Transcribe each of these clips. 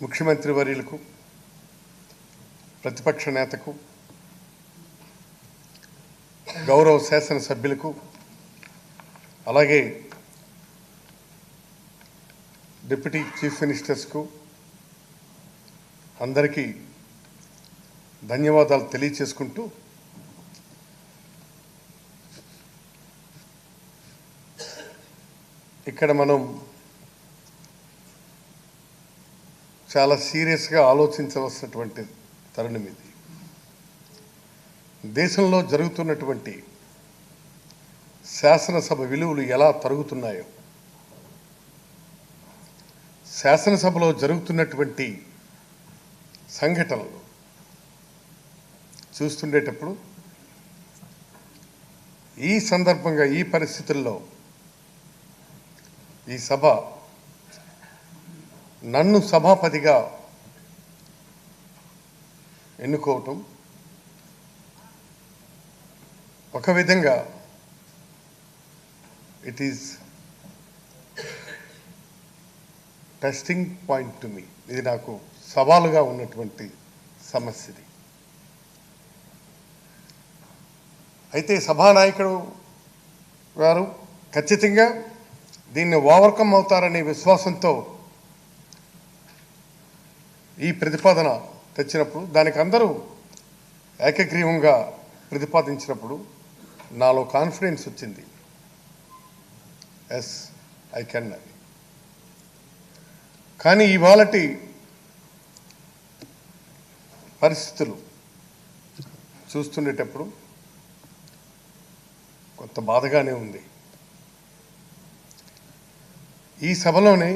ముఖ్యమంత్రి వర్యులకు ప్రతిపక్ష నేతకు గౌరవ శాసనసభ్యులకు అలాగే డిప్యూటీ చీఫ్ మినిస్టర్స్కు అందరికీ ధన్యవాదాలు తెలియచేసుకుంటూ ఇక్కడ మనం చాలా సీరియస్గా ఆలోచించవలసినటువంటి తరుణం ఇది. దేశంలో జరుగుతున్నటువంటి శాసనసభ విలువలు ఎలా తరుగుతున్నాయో శాసనసభలో జరుగుతున్నటువంటి సంఘటనలు చూస్తుండేటప్పుడు ఈ సందర్భంగా ఈ పరిస్థితుల్లో ఈ సభ నన్ను సభాపతిగా ఎన్నుకోవటం ఒక విధంగా it is testing point to me ఇది నాకు సవాలుగా ఉన్నటువంటి సమస్యది అయితే సభానాయకుడు గారు ఖచ్చితంగా దీన్ని ఓవర్కమ్ అవుతారనే విశ్వాసంతో ఈ ప్రతిపాదన తెచ్చినప్పుడు దానికి అందరూ ఏకగ్రీవంగా ప్రతిపాదించినప్పుడు నాలో కాన్ఫిడెన్స్ వచ్చింది. ఎస్ ఐ కెన్ అని కానీ ఇవాళటి పరిస్థితులు చూస్తుండేటప్పుడు కొంత బాధగానే ఉంది. ఈ సభలోనే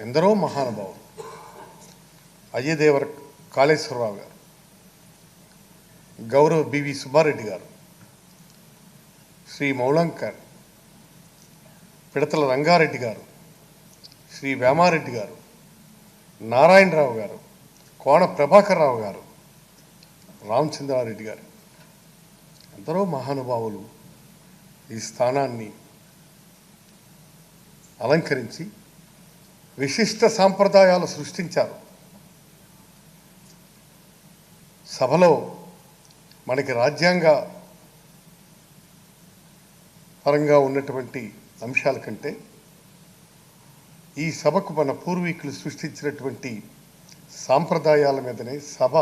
ఎందరో మహానుభావులు అయ్యదేవర కాళేశ్వరరావు గారు గౌరవ బివి సుబ్బారెడ్డి గారు శ్రీ మౌలంకర్ పిడతల రంగారెడ్డి గారు శ్రీ వేమారెడ్డి గారు నారాయణరావు గారు కోణ ప్రభాకర్ రావు గారు రామచంద్రారెడ్డి గారు. ఎందరో మహానుభావులు ఈ స్థానాన్ని అలంకరించి విశిష్ట సాంప్రదాయాలు సృష్టించారు. సభలో మనకి రాజ్యాంగ పరంగా ఉన్నటువంటి అంశాల కంటే ఈ సభకు మన పూర్వీకులు సృష్టించినటువంటి సాంప్రదాయాల మీదనే సభ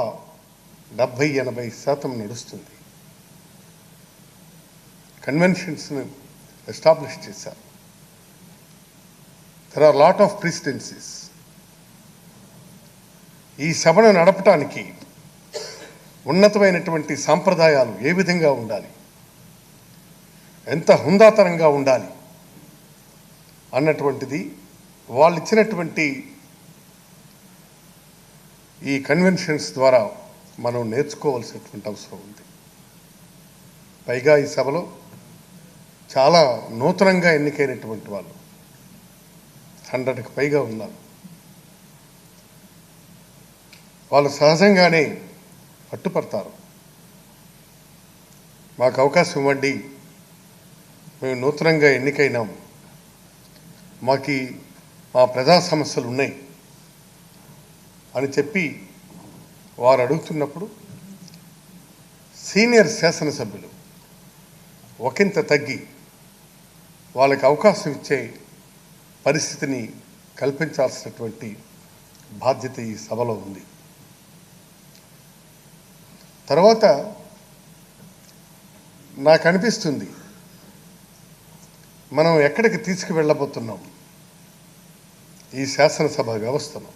డెబ్భై ఎనభై శాతం నడుస్తుంది. కన్వెన్షన్స్ను ఎస్టాబ్లిష్ చేశారు. There are lot of presidencies ఈ సభను నడపటానికి ఉన్నతమైనటువంటి సాంప్రదాయాలు ఏ విధంగా ఉండాలి? ఎంత హుందాతనంగా ఉండాలి? అన్నటువంటిది వాళ్ళు ఇచ్చినటువంటి ఈ కన్వెన్షన్స్ ద్వారా మనం నేర్చుకోవాల్సినటువంటి అవసరం ఉంది. పైగా ఈ సభలో చాలా నూతనంగా ఎన్నికైనటువంటి వాళ్ళు హండ్రెడ్కి పైగా ఉన్నారు. వాళ్ళు సహజంగానే పట్టుపడతారు. మాకు అవకాశం ఇవ్వండి. మేము నూతనంగా ఎన్నికైనాం. మాకు మా ప్రజా సమస్యలు ఉన్నాయి అని చెప్పి వారు అడుగుతున్నప్పుడు సీనియర్ శాసనసభ్యులు ఒకంత తగ్గి వాళ్ళకి అవకాశం ఇచ్చే పరిస్థితిని కల్పించాల్సినటువంటి బాధ్యత ఈ సభలో ఉంది. తర్వాత నాకు అనిపిస్తుంది మనం ఎక్కడికి తీసుకువెళ్ళబోతున్నాం? ఈ శాసనసభ వ్యవస్థను.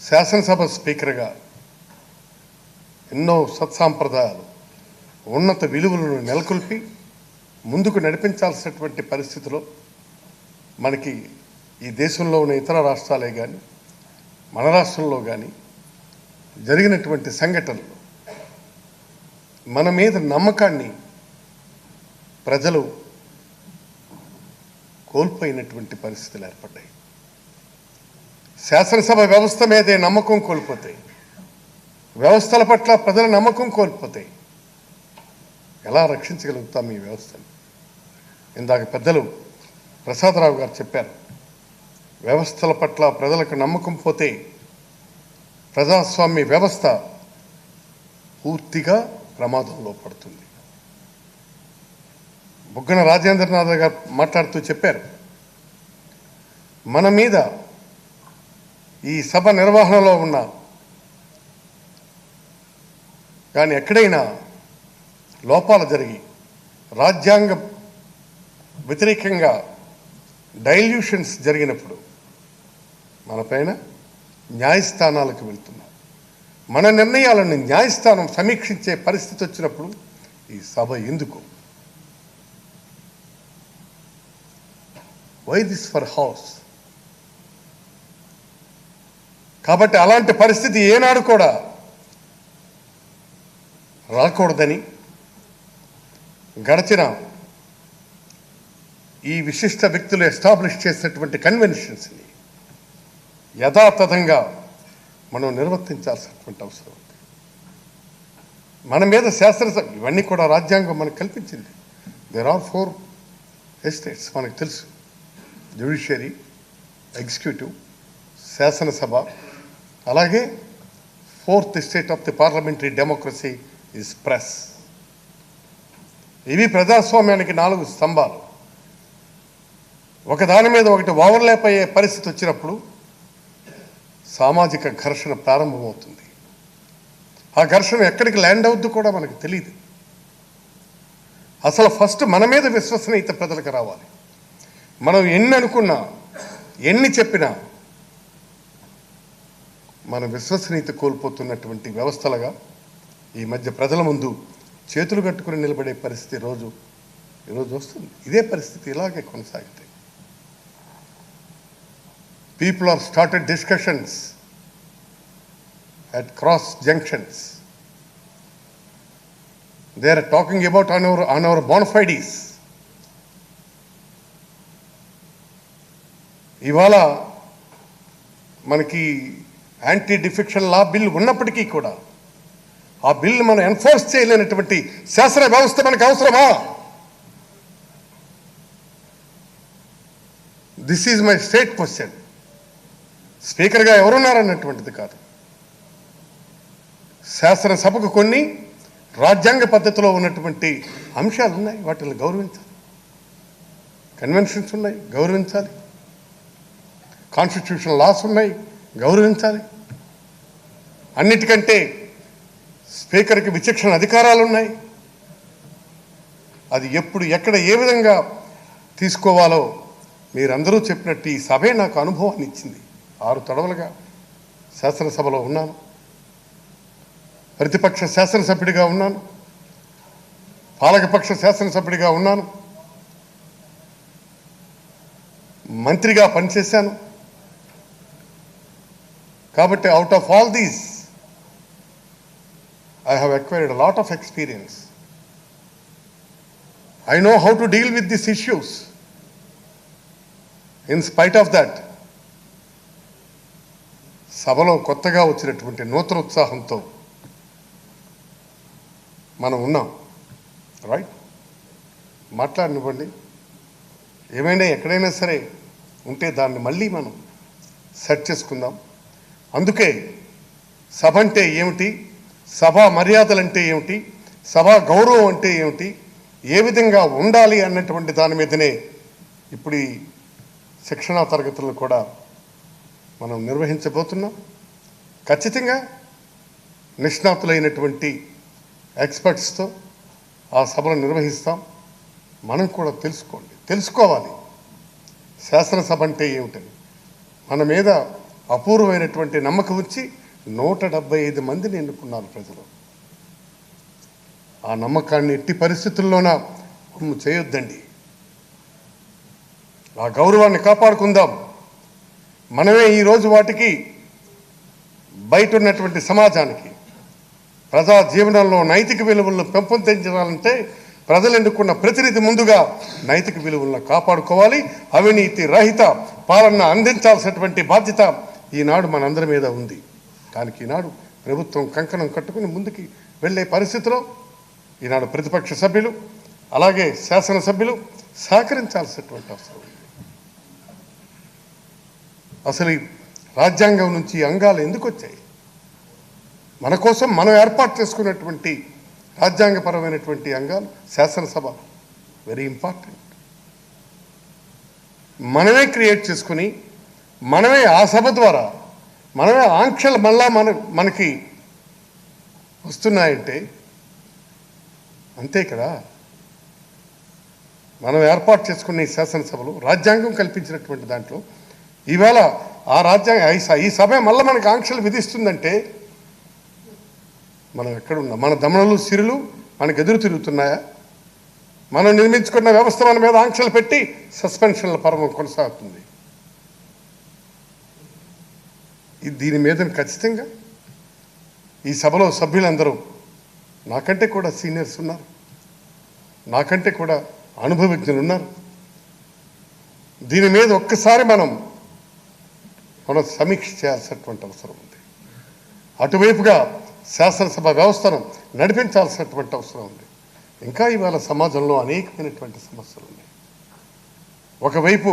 శాసనసభ స్పీకర్గా ఎన్నో సత్సాంప్రదాయాలు ఉన్నత విలువలను నెలకొల్పి ముందుకు నడిపించాల్సినటువంటి పరిస్థితిలో మనకి ఈ దేశంలో ఉన్న ఇతర రాష్ట్రాలే కానీ మన రాష్ట్రంలో కానీ జరిగినటువంటి సంఘటనలు మన మీద నమ్మకాన్ని ప్రజలు కోల్పోయినటువంటి పరిస్థితులు ఏర్పడ్డాయి. శాసనసభ వ్యవస్థ మీదే నమ్మకం కోల్పోతాయి. వ్యవస్థల పట్ల ప్రజల నమ్మకం కోల్పోతాయి. ఎలా రక్షించగలుగుతాం ఈ వ్యవస్థను? ఇందాక పెద్దలు ప్రసాదరావు గారు చెప్పారు వ్యవస్థల పట్ల ప్రజలకు నమ్మకం పోతే ప్రజాస్వామ్య వ్యవస్థ పూర్తిగా ప్రమాదంలో పడుతుంది. బుగ్గన రాజేంద్రనాథ్ గారు మాట్లాడుతూ చెప్పారు మన మీద ఈ సభ నిర్వహణలో ఉన్న కానీ ఎక్కడైనా లోపాలు జరిగి రాజ్యాంగ వ్యతిరేకంగా డైల్యూషన్స్ జరిగినప్పుడు మనపైన న్యాయస్థానాలకు వెళ్తున్నాం. మన నిర్ణయాలను న్యాయస్థానం సమీక్షించే పరిస్థితి వచ్చినప్పుడు ఈ సభ ఎందుకు? వై దిస్ ఫర్ హౌస్ కాబట్టి అలాంటి పరిస్థితి ఏనాడు కూడా రాకూడదని గడచిన ఈ విశిష్ట వ్యక్తులు ఎస్టాబ్లిష్ చేసినటువంటి కన్వెన్షన్స్ని యథాతథంగా మనం నిర్వర్తించాల్సినటువంటి అవసరం ఉంది. మన మీద శాస్త్రసభ ఇవన్నీ కూడా రాజ్యాంగం మనకు కల్పించింది. దేర్ ఆర్ ఫోర్ ఎస్టేట్స్ మనకు తెలుసు. జ్యుడిషియరీ ఎగ్జిక్యూటివ్ శాసనసభ అలాగే fourth state of the parliamentary democracy is press ఇవి ప్రజాస్వామ్యానికి నాలుగు స్తంభాలు. ఒకదాని మీద ఒకటి ఓవర్లాప్ అయ్యే పరిస్థితి వచ్చినప్పుడు సామాజిక ఘర్షణ ప్రారంభమవుతుంది. ఆ ఘర్షణ ఎక్కడికి ల్యాండ్ అవుద్దు కూడా మనకు తెలియదు అసలు ఫస్ట్ మన మీద విశ్వసనీయత ప్రజలకు రావాలి. మనం ఎన్ని అనుకున్నా ఎన్ని చెప్పినా మన విశ్వసనీయత కోల్పోతున్నటువంటి వ్యవస్థలుగా ఈ మధ్య ప్రజల ముందు చేతులు కట్టుకుని నిలబడే పరిస్థితి రోజు ఈరోజు వస్తుంది. ఇదే పరిస్థితి ఇలాగే కొనసాగితే people have started discussions at cross junctions. They are talking about on our, on our bona fides. ఇవాళ మనకి యాంటీ డిఫెక్షన్ లా బిల్ ఉన్నప్పటికీ కూడా ఆ బిల్ మనం ఎన్ఫోర్స్ చేయలేనటువంటి శాసన వ్యవస్థ మనకు అవసరమా this is my state question స్పీకర్గా ఎవరున్నారన్నటువంటిది కాదు. శాసనసభకు కొన్ని రాజ్యాంగ పద్ధతిలో ఉన్నటువంటి అంశాలు ఉన్నాయి వాటిని గౌరవించాలి. కన్వెన్షన్స్ ఉన్నాయి గౌరవించాలి. కాన్స్టిట్యూషన్ లాస్ ఉన్నాయి గౌరవించాలి. అన్నిటికంటే స్పీకర్కి విచక్షణ అధికారాలు ఉన్నాయి అది ఎప్పుడు ఎక్కడ ఏ విధంగా తీసుకోవాలో మీరందరూ చెప్పినట్టు ఈ సభే నాకు అనుభవాన్ని ఇచ్చింది ఆరు తడవలుగా శాసనసభలో ఉన్నాను. ప్రతిపక్ష శాసనసభ్యుడిగా ఉన్నాను. పాలకపక్ష శాసనసభ్యుడిగా ఉన్నాను. మంత్రిగా పనిచేశాను. కాబట్టి out of all these I have acquired lot of experience I know how to deal with this issues in spite of that సభలో కొత్తగా వచ్చినటువంటి నూతన ఉత్సాహంతో మనం ఉన్నాం. రైట్ మాట్లాడినివ్వండి. ఏమైనా ఎక్కడైనా సరే ఉంటే దాన్ని మళ్ళీ మనం సెట్ చేసుకుందాం. అందుకే సభ అంటే ఏమిటి? సభా మర్యాదలు అంటే ఏమిటి? సభా గౌరవం అంటే ఏమిటి? ఏ విధంగా ఉండాలి అన్నటువంటి దాని మీదనే ఇప్పుడు ఈ శిక్షణా తరగతులు కూడా మనం నిర్వహించబోతున్నాం. ఖచ్చితంగా నిష్ణాతులైనటువంటి ఎక్స్పర్ట్స్తో ఆ సభను నిర్వహిస్తాం. మనం కూడా తెలుసుకోండి. తెలుసుకోవాలి. శాసనసభ అంటే ఏమిటని. మన మీద అపూర్వమైనటువంటి నమ్మకం వచ్చి నూట డెబ్బై ఐదు మందిని ఎన్నుకున్నారు ప్రజలు. ఆ నమ్మకాన్ని ఎట్టి పరిస్థితుల్లోన చేయొద్దండి. ఆ గౌరవాన్ని కాపాడుకుందాం. మనమే ఈరోజు వాటికి బయట ఉన్నటువంటి సమాజానికి ప్రజా జీవనంలో నైతిక విలువలను పెంపొందించాలంటే ప్రజలు ఎన్నుకున్న ప్రతినిధి ముందుగా నైతిక విలువలను కాపాడుకోవాలి. అవినీతి రహిత పాలన అందించాల్సినటువంటి బాధ్యత ఈనాడు మనందరి మీద ఉంది. దానికి ఈనాడు ప్రభుత్వం కంకణం కట్టుకుని ముందుకి వెళ్ళే పరిస్థితిలో ఈనాడు ప్రతిపక్ష సభ్యులు అలాగే శాసనసభ్యులు సహకరించాల్సినటువంటి అవసరం ఉంది. అసలు ఈ రాజ్యాంగం నుంచి ఈ అంగాలు ఎందుకు వచ్చాయి? మన కోసం మనం ఏర్పాటు చేసుకున్నటువంటి రాజ్యాంగపరమైనటువంటి అంగాలు శాసనసభ వెరీ ఇంపార్టెంట్. మనమే క్రియేట్ చేసుకుని మనమే ఆ సభ ద్వారా మనమే ఆంక్షలు మళ్ళా మన మనకి వస్తున్నాయంటే అంతే కదా? మనం ఏర్పాటు చేసుకున్న ఈ రాజ్యాంగం కల్పించినటువంటి దాంట్లో ఈవేళ ఆ రాజ్యాంగం ఈ సభ మళ్ళీ మనకు ఆంక్షలు విధిస్తుందంటే మనం ఎక్కడున్నాం? మన దమనలు సిరులు మనకు ఎదురు తిరుగుతున్నాయా? మనం నిర్మించుకున్న వ్యవస్థ మన మీద ఆంక్షలు పెట్టి సస్పెన్షన్ల పర్వం కొనసాగుతుంది. దీని మీద ఖచ్చితంగా ఈ సభలో సభ్యులందరూ నాకంటే కూడా సీనియర్స్ ఉన్నారు. నాకంటే కూడా అనుభవజ్ఞులు ఉన్నారు. దీని మీద ఒక్కసారి మనం మనం సమీక్ష చేయాల్సినటువంటి అవసరం ఉంది. అటువైపుగా శాసనసభ వ్యవస్థను నడిపించాల్సినటువంటి అవసరం ఉంది. ఇంకా ఇవాళ సమాజంలో అనేకమైనటువంటి సమస్యలు ఉన్నాయి. ఒకవైపు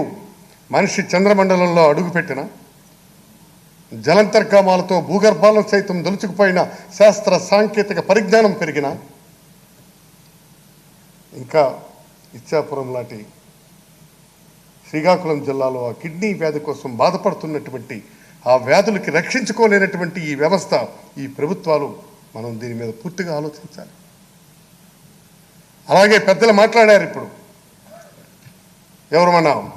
మనిషి చంద్రమండలంలో అడుగుపెట్టిన జలంతర్గామాలతో భూగర్భాలను సైతం దొలుచుకుపోయిన శాస్త్ర సాంకేతిక పరిజ్ఞానం పెరిగిన ఇంకా ఇచ్చాపురం లాంటి శ్రీకాకుళం జిల్లాలో ఆ కిడ్నీ వ్యాధి కోసం బాధపడుతున్నటువంటి ఆ వ్యాధులకి రక్షించుకోలేనటువంటి ఈ వ్యవస్థ ఈ ప్రభుత్వాలు మనం దీని మీద పూర్తిగా ఆలోచించాలి. అలాగే పెద్దలు మాట్లాడారు ఇప్పుడు. ఎవరు మన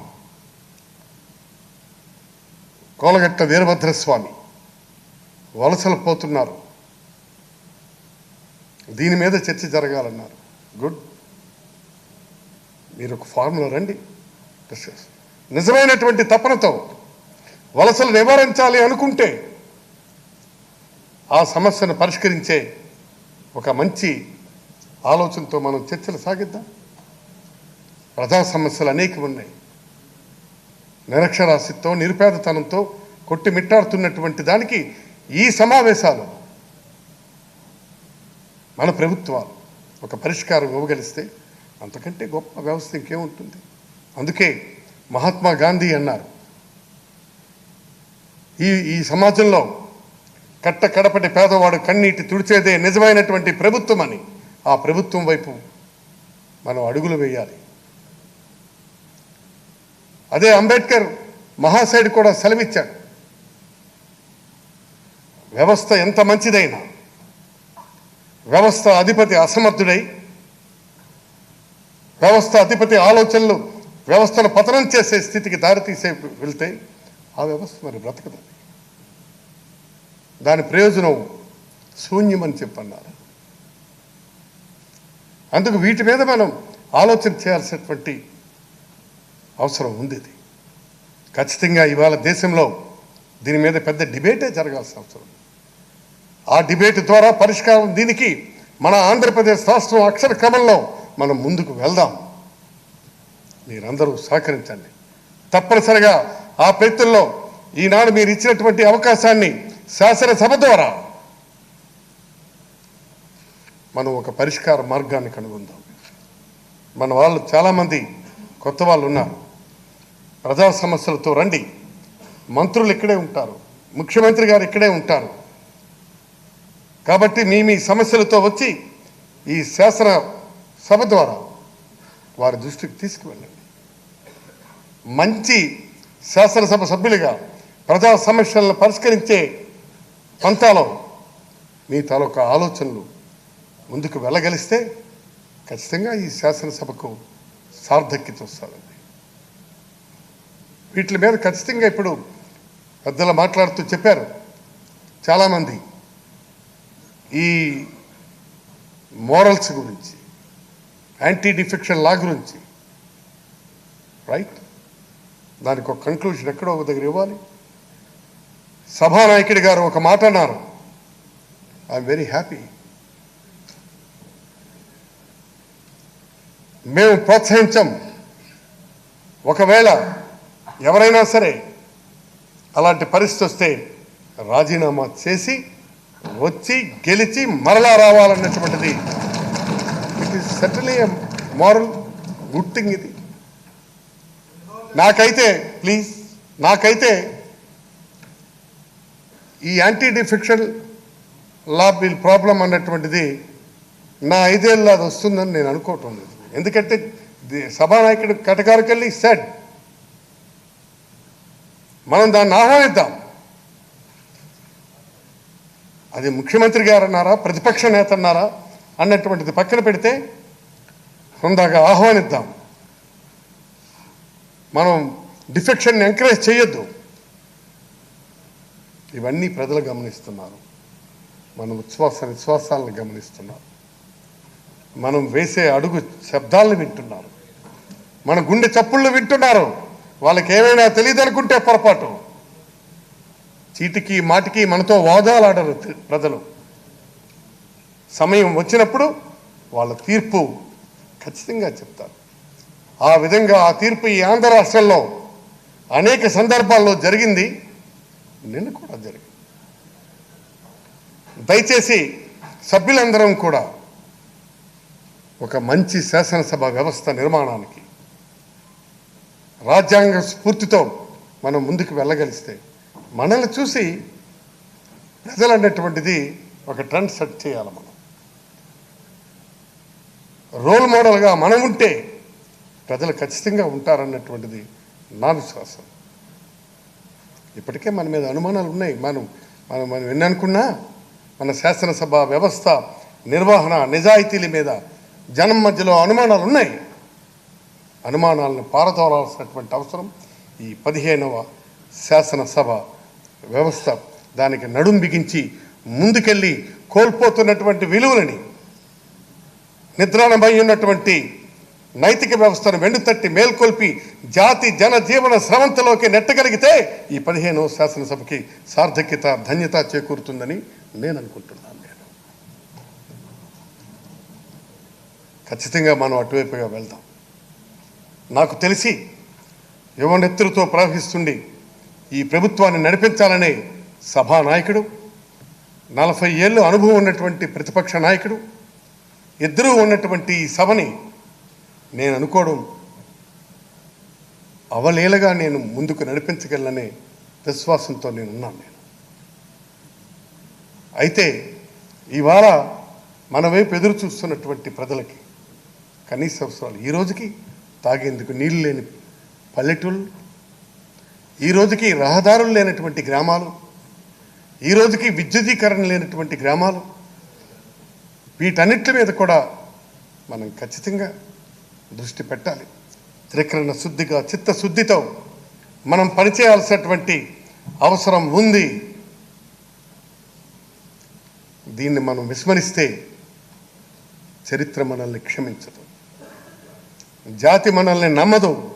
కోలగట్ట వీరభద్రస్వామి? వలసలు పోతున్నారు. దీని మీద చర్చ జరగాలన్నారు. గుడ్. మీరు ఒక ఫార్ములో రండి. నిజమైనటువంటి తపనతో వలసలు నివారించాలి అనుకుంటే ఆ సమస్యను పరిష్కరించే ఒక మంచి ఆలోచనతో మనం చర్చలు సాగిద్దాం. ప్రజా సమస్యలు అనేకం ఉన్నాయి. నిరక్షరాస్యతో నిరుపేదతనంతో కొట్టిమిట్టాడుతున్నటువంటి దానికి ఈ సమావేశాలు మన ప్రభుత్వాలు ఒక పరిష్కారం ఇవ్వగలిస్తే అంతకంటే గొప్ప వ్యవస్థ ఇంకేముంటుంది? అందుకే మహాత్మా గాంధీ అన్నారు. ఈ ఈ సమాజంలో కట్ట కడపటి పేదవాడు కన్నీటి తుడిచేదే నిజమైనటువంటి ప్రభుత్వం అని ఆ ప్రభుత్వం వైపు మనం అడుగులు వేయాలి. అదే అంబేద్కర్ మహాశయుడు కూడా సెలవిచ్చాడు. వ్యవస్థ ఎంత మంచిదైనా వ్యవస్థ అధిపతి అసమర్థుడై వ్యవస్థ అధిపతి ఆలోచనలు వ్యవస్థను పతనం చేసే స్థితికి దారితీసే వెళ్తే ఆ వ్యవస్థ మరి బ్రతకదు. దాని ప్రయోజనం శూన్యమని చెప్పన్నారు. అందుకు వీటి మీద మనం ఆలోచన చేయాల్సినటువంటి అవసరం ఉంది ఇది ఖచ్చితంగా ఇవాళ దేశంలో దీని మీద పెద్ద డిబేటే జరగాల్సిన అవసరం ఆ డిబేట్ ద్వారా పరిష్కారం దీనికి మన ఆంధ్రప్రదేశ్ రాష్ట్రం అక్షర క్రమంలో మనం ముందుకు వెళ్దాం. మీరందరూ సహకరించండి. తప్పనిసరిగా ఆ ప్రయత్నంలో ఈనాడు మీరు ఇచ్చినటువంటి అవకాశాన్ని శాసనసభ ద్వారా మనం ఒక పరిష్కార మార్గాన్ని కనుగొందాం. మన వాళ్ళు చాలామంది కొత్త వాళ్ళు ఉన్నారు. ప్రజా సమస్యలతో రండి. మంత్రులు ఇక్కడే ఉంటారు. ముఖ్యమంత్రి గారు ఇక్కడే ఉంటారు. కాబట్టి మీ మీ సమస్యలతో వచ్చి ఈ శాసన సభ ద్వారా వారి దృష్టికి తీసుకువెళ్ళండి. మంచి శాసనసభ సభ్యులుగా ప్రజా సమస్యలను పరిష్కరించే పంతాలో మీ తాలూకా ఆలోచనలు ముందుకు వెళ్ళగలిస్తే ఖచ్చితంగా ఈ శాసనసభకు సార్థక్యత వస్తుందండి. వీటి మీద ఖచ్చితంగా ఇప్పుడు పెద్దలు మాట్లాడుతూ చెప్పారు. చాలామంది ఈ మోరల్స్ గురించి యాంటీ డిఫెక్షన్ లా గురించి. రైట్ దానికి ఒక కంక్లూజన్ ఎక్కడో ఒక దగ్గర ఇవ్వాలి. సభానాయకుడి గారు ఒక మాట అన్నారు. ఐఎమ్ వెరీ హ్యాపీ మేము ప్రోత్సహించం. ఒకవేళ ఎవరైనా సరే అలాంటి పరిస్థితి వస్తే రాజీనామా చేసి వచ్చి గెలిచి మరలా రావాలన్నటువంటిది it is certainly good thing ఇది. నాకైతే ప్లీజ్ నాకైతే ఈ anti defection law bill problem అన్నటువంటిది నా ఐదేళ్ళు అది వస్తుందని నేను అనుకోవటం లేదు. ఎందుకంటే సభానాయకుడు కటకారికల్లి సెడ్ మనం దాన్ని ఆహ్వానిద్దాం. అది ముఖ్యమంత్రి గారు అన్నారా ప్రతిపక్ష నేత అన్నారా అన్నటువంటిది పక్కన పెడితే హుందాగా ఆహ్వానిద్దాం. మనం డిఫెక్షన్ ఎంకరేజ్ చేయొద్దు ఇవన్నీ ప్రజలు గమనిస్తున్నారు. మన ఉచ్ఛ్వాస విశ్వాసాలను గమనిస్తున్నారు. మనం వేసే అడుగు శబ్దాలను వింటున్నారు. మన గుండె చప్పుళ్ళు వింటున్నారు. వాళ్ళకి ఏమైనా తెలియదు అనుకుంటే పొరపాటు. చీటికి మాటికి మనతో వాదాలాడరు ప్రజలు. సమయం వచ్చినప్పుడు వాళ్ళ తీర్పు ఖచ్చితంగా చెప్తాను. ఆ విధంగా ఆ తీర్పు ఈ ఆంధ్ర రాష్ట్రంలో అనేక సందర్భాల్లో జరిగింది. నిన్న కూడా జరిగింది. దయచేసి సభ్యులందరం కూడా ఒక మంచి శాసనసభ వ్యవస్థ నిర్మాణానికి రాజ్యాంగ స్ఫూర్తితో మనం ముందుకు వెళ్ళగలిస్తే మనల్ని చూసి ప్రజలు అనేటువంటిది ఒక ట్రెండ్ సెట్ చేయాలి మనం. రోల్ మోడల్గా మనం ఉంటే ప్రజలు ఖచ్చితంగా ఉంటారన్నటువంటిది నా విశ్వాసం. ఇప్పటికే మన మీద అనుమానాలు ఉన్నాయి. మనం మనం మనం ఎన్ని అనుకున్నా మన శాసనసభ వ్యవస్థ నిర్వహణ నిజాయితీల మీద జనం మధ్యలో అనుమానాలు ఉన్నాయి. అనుమానాలను పారదోలాల్సినటువంటి అవసరం ఈ పదిహేనవ శాసనసభ వ్యవస్థ. దానికి నడుం బిగించి ముందుకెళ్ళి కోల్పోతున్నటువంటి విలువలని నిద్రాణమై ఉన్నటువంటి నైతిక వ్యవస్థను వెన్నుతట్టి మేల్కొల్పి జాతి జన జీవన స్రవంతలోకి నెట్టగలిగితే ఈ పదిహేను శాసనసభకి సార్థక్యత ధన్యత చేకూరుతుందని నేను అనుకుంటున్నాను నేను. ఖచ్చితంగా మనం అటువైపుగా వెళ్దాం. నాకు తెలిసి యువనెత్తులతో ప్రవహిస్తుండి ఈ ప్రభుత్వాన్ని నడిపించాలనే సభానాయకుడు నలభై ఏళ్ళు అనుభవం ఉన్నటువంటి ప్రతిపక్ష నాయకుడు ఇద్దరూ ఉన్నటువంటి ఈ సభని నేను అనుకోవడం అవలీలగా నేను ముందుకు నడిపించగలననే విశ్వాసంతో నేను ఉన్నాను నేను. అయితే ఇవాళ మన వైపు ఎదురు చూస్తున్నటువంటి ప్రజలకి కనీస అవసరాలు ఈ రోజుకి తాగేందుకు నీళ్ళు లేని పల్లెటూళ్ళు ఈ రోజుకి రహదారులు లేనటువంటి గ్రామాలు ఈ రోజుకి విద్యుదీకరణ లేనటువంటి గ్రామాలు వీటన్నిటి మీద కూడా మనం ఖచ్చితంగా దృష్టి పెట్టాలి. త్రికరణ శుద్ధిగా చిత్తశుద్ధితో మనం పనిచేయాల్సినటువంటి అవసరం ఉంది. దీన్ని మనం విస్మరిస్తే చరిత్ర మనల్ని క్షమించదు. జాతి మనల్ని నమ్మదు.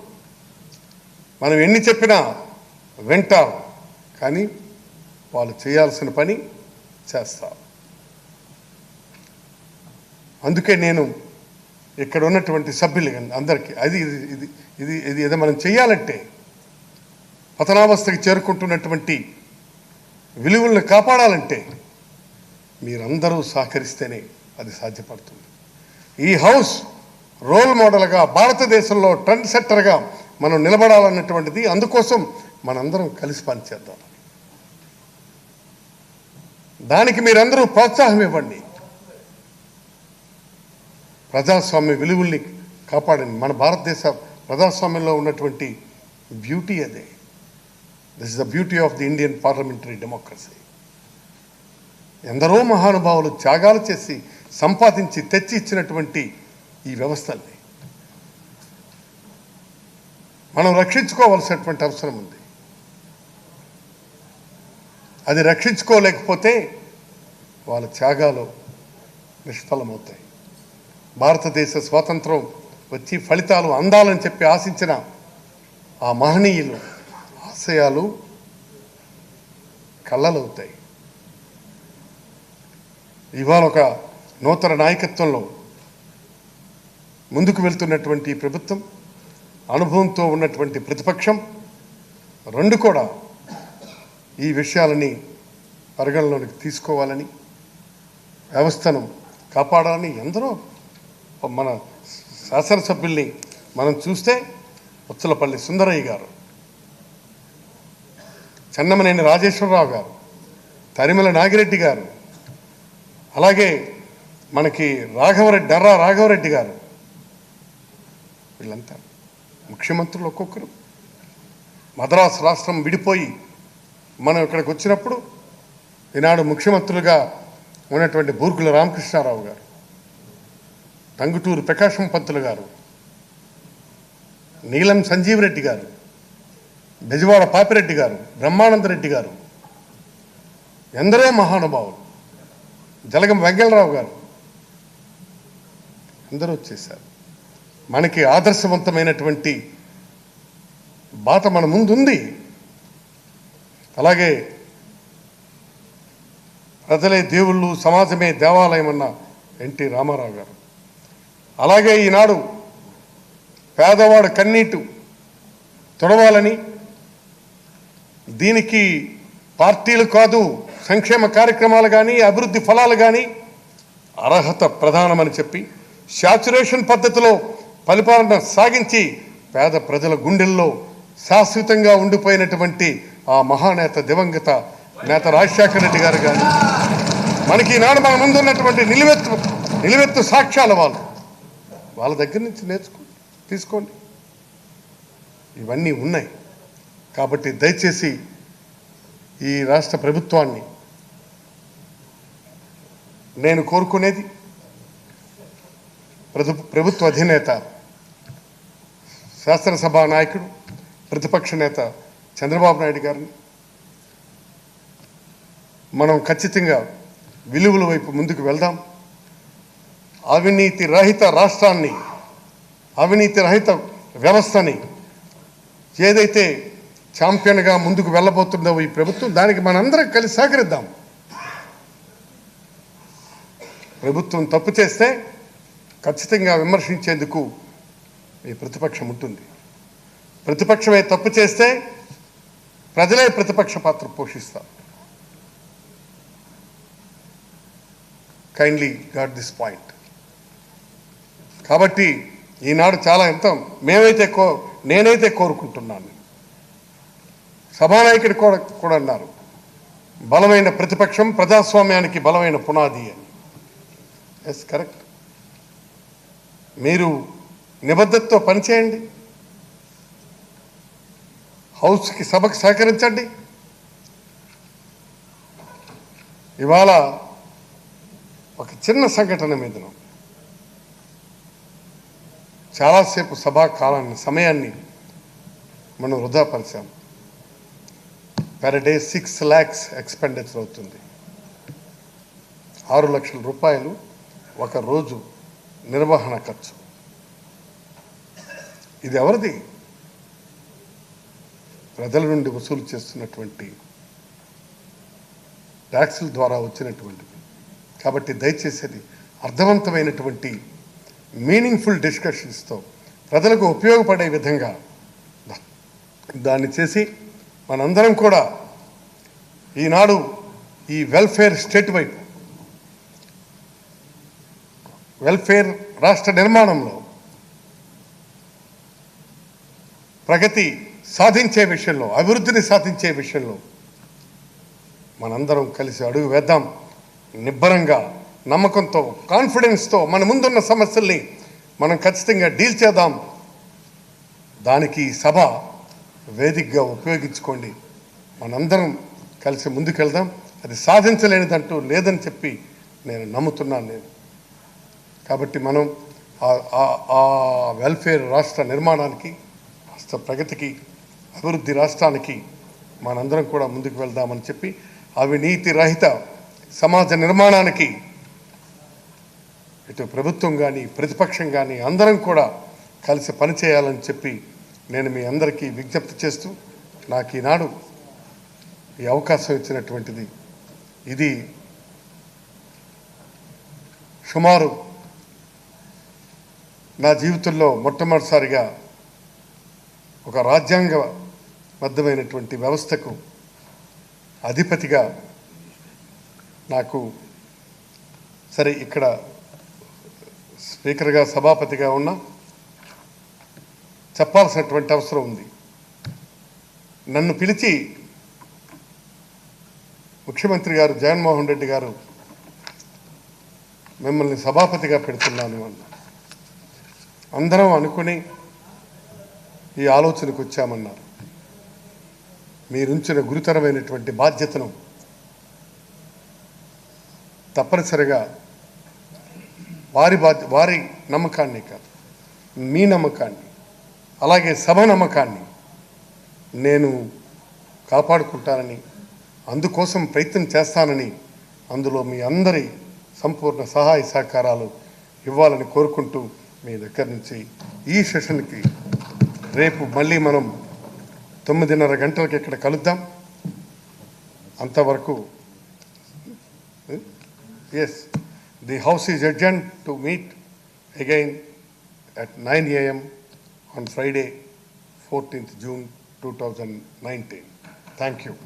మనం ఎన్ని చెప్పినా వింటాం కానీ వాళ్ళు చేయాల్సిన పని చేస్తారు. అందుకే నేను ఇక్కడ ఉన్నటువంటి సభ్యులు అందరికీ అది ఇది ఇది ఇది ఇది ఏదో మనం చేయాలంటే పతనావస్థకి చేరుకుంటున్నటువంటి విలువలను కాపాడాలంటే మీరందరూ సహకరిస్తేనే అది సాధ్యపడుతుంది. ఈ హౌస్ రోల్ మోడల్గా భారతదేశంలో ట్రెండ్ సెట్టర్గా మనం నిలబడాలన్నటువంటిది అందుకోసం మనందరం కలిసి పనిచేద్దాం. దానికి మీరందరూ ప్రోత్సాహం ఇవ్వండి. ప్రజాస్వామ్య విలువల్ని కాపాడండి. మన భారతదేశ ప్రజాస్వామ్యంలో ఉన్నటువంటి బ్యూటీ అదే. This is the beauty of the Indian parliamentary democracy ఎందరో మహానుభావులు త్యాగాలు చేసి సంపాదించి తెచ్చి ఇచ్చినటువంటి ఈ వ్యవస్థల్ని. మనం రక్షించుకోవాల్సినటువంటి అవసరం ఉంది. అది రక్షించుకోలేకపోతే వాళ్ళ త్యాగాలు నిష్ఫలమవుతాయి. భారతదేశ స్వాతంత్రం వచ్చి ఫలితాలు అందాలని చెప్పి ఆశించిన ఆ మహనీయులు ఆశయాలు కళ్ళలవుతాయి. ఇవాళ ఒక నూతన నాయకత్వంలో ముందుకు వెళ్తున్నటువంటి ప్రభుత్వం అనుభవంతో ఉన్నటువంటి ప్రతిపక్షం రెండు కూడా ఈ విషయాలని పరిగణలోనికి తీసుకోవాలని వ్యవస్థను కాపాడాలని ఎందరో మన శాసనసభ్యుల్ని మనం చూస్తే ఉచ్చలపల్లి సుందరయ్య గారు చెన్నమనేని రాజేశ్వరరావు గారు తరిమల నాగిరెడ్డి గారు అలాగే మనకి రాఘవరెడ్డి డర్రా రాఘవరెడ్డి గారు వీళ్ళంతా ముఖ్యమంత్రులు ఒక్కొక్కరు. మద్రాసు రాష్ట్రం విడిపోయి మనం ఇక్కడికి వచ్చినప్పుడు ఈనాడు ముఖ్యమంత్రులుగా ఉన్నటువంటి బూర్గుల రామకృష్ణారావు గారు టంగుటూరు ప్రకాశం పంతులు గారు నీలం సంజీవరెడ్డి గారు బెజవాడ పాపిరెడ్డి గారు బ్రహ్మానందరెడ్డి గారు ఎందరో మహానుభావులు జలగం వెంకలరావు గారు అందరూ వచ్చేసారు మనకి ఆదర్శవంతమైనటువంటి బాట మన ముందుంది. అలాగే ప్రజలే దేవుళ్ళు సమాజమే దేవాలయం అన్న ఎన్టీ రామారావు గారు. అలాగే ఈనాడు పేదవాడు కన్నీటు తొడవాలని దీనికి పార్టీలు కాదు సంక్షేమ కార్యక్రమాలు కానీ అభివృద్ధి ఫలాలు కానీ అర్హత ప్రధానమని చెప్పి శాచురేషన్ పద్ధతిలో పరిపాలన సాగించి పేద ప్రజల గుండెల్లో శాశ్వతంగా ఉండిపోయినటువంటి ఆ మహానేత దివంగత నేత రాజశేఖర రెడ్డి గారు కానీ మనకి ఈనాడు మన ముందున్నటువంటి నిలువెత్తు నిలువెత్తు సాక్ష్యాల వాళ్ళు. వాళ్ళ దగ్గర నుంచి నేర్చుకో తీసుకోండి. ఇవన్నీ ఉన్నాయి. కాబట్టి దయచేసి ఈ రాష్ట్ర ప్రభుత్వాన్ని నేను కోరుకునేది ప్రభు ప్రభుత్వ అధినేత శాసనసభ నాయకుడు ప్రతిపక్ష నేత చంద్రబాబు నాయుడు గారిని మనం ఖచ్చితంగా విలువల వైపు ముందుకు వెళ్దాం. అవినీతి రహిత రాష్ట్రాన్ని అవినీతి రహిత వ్యవస్థని ఏదైతే ఛాంపియన్గా ముందుకు వెళ్ళబోతుందో ఈ ప్రభుత్వం దానికి మనందరం కలిసి సహకరిద్దాం. ప్రభుత్వం తప్పు చేస్తే ఖచ్చితంగా విమర్శించేందుకు ఈ ప్రతిపక్షం ఉంటుంది. ప్రతిపక్షమే తప్పు చేస్తే ప్రజలే ప్రతిపక్ష పాత్ర పోషిస్తారు. కైండ్లీ గాట్ దిస్ పాయింట్ కాబట్టి ఈనాడు చాలా ఎంత మేమైతే కో నేనైతే కోరుకుంటున్నాను. సభానాయకుడు కూడా కూడా అన్నారు బలమైన ప్రతిపక్షం ప్రజాస్వామ్యానికి బలమైన పునాది అని. ఎస్ కరెక్ట్ మీరు నిబద్ధతతో పనిచేయండి. హౌస్కి సభకు సహకరించండి. ఇవాళ ఒక చిన్న సంఘటన మీద చాలాసేపు సభా కాలాన్ని సమయాన్ని మనం వృధాపరిచాం. Per day six lakhs expenditure అవుతుంది. ఆరు లక్షల రూపాయలు ఒక రోజు నిర్వహణ ఖర్చు. ఇది ఎవరిది? ప్రజల నుండి వసూలు చేస్తున్నటువంటి ట్యాక్సుల ద్వారా వచ్చినటువంటిది. కాబట్టి దయచేసి అది అర్థవంతమైనటువంటి మీనింగ్ఫుల్ డిస్కషన్స్తో ప్రజలకు ఉపయోగపడే విధంగా దాన్ని చేసి మనందరం కూడా ఈనాడు ఈ వెల్ఫేర్ స్టేట్ వైపు వెల్ఫేర్ రాష్ట్ర నిర్మాణంలో ప్రగతి సాధించే విషయంలో అభివృద్ధిని సాధించే విషయంలో మనందరం కలిసి అడుగు వేద్దాం. నిబ్బరంగా నమ్మకంతో కాన్ఫిడెన్స్తో మన ముందున్న సమస్యల్ని మనం ఖచ్చితంగా డీల్ చేద్దాం. దానికి సభ వేదికగా ఉపయోగించుకోండి. మనందరం కలిసి ముందుకెళ్దాం. అది సాధించలేనిదంటూ లేదని చెప్పి నేను నమ్ముతున్నాను నేను. కాబట్టి మనం ఆ- ఆ- ఆ వెల్ఫేర్ రాష్ట్ర నిర్మాణానికి రాష్ట్ర ప్రగతికి అభివృద్ధి రాష్ట్రానికి మనందరం కూడా ముందుకు వెళ్దామని చెప్పి అవినీతి రహిత సమాజ నిర్మాణానికి ఇటు ప్రభుత్వం కానీ ప్రతిపక్షం కానీ అందరం కూడా కలిసి పనిచేయాలని చెప్పి నేను మీ అందరికీ విజ్ఞప్తి చేస్తూ నాకు ఈనాడు ఈ అవకాశం ఇచ్చినటువంటిది. ఇది సుమారు నా జీవితంలో మొట్టమొదటిసారిగా ఒక రాజ్యాంగబద్ధమైనటువంటి వ్యవస్థకు అధిపతిగా నాకు సరే ఇక్కడ స్పీకర్గా సభాపతిగా ఉన్న చెప్పాల్సినటువంటి అవసరం ఉంది. నన్ను పిలిచి ముఖ్యమంత్రి గారు జగన్మోహన్ రెడ్డి గారు మిమ్మల్ని సభాపతిగా పెడుతున్నాను అన్న అందరం అనుకుని ఈ ఆలోచనకు వచ్చామన్నారు. మీరుంచిన గురుతరమైనటువంటి బాధ్యతను తప్పనిసరిగా వారి బాధ్య వారి నమ్మకాన్ని కాదు. మీ నమ్మకాన్ని అలాగే సభ నమ్మకాన్ని నేను కాపాడుకుంటానని అందుకోసం ప్రయత్నం చేస్తానని అందులో మీ అందరి సంపూర్ణ సహాయ సహకారాలు ఇవ్వాలని కోరుకుంటూ మీ దగ్గర నుంచి ఈ సెషన్కి రేపు మళ్ళీ మనం తొమ్మిదిన్నర గంటలకి ఇక్కడ కలుద్దాం. అంతవరకు yes The House is adjourned to meet again at 9 a.m. on Friday, 14th June 2019. Thank you.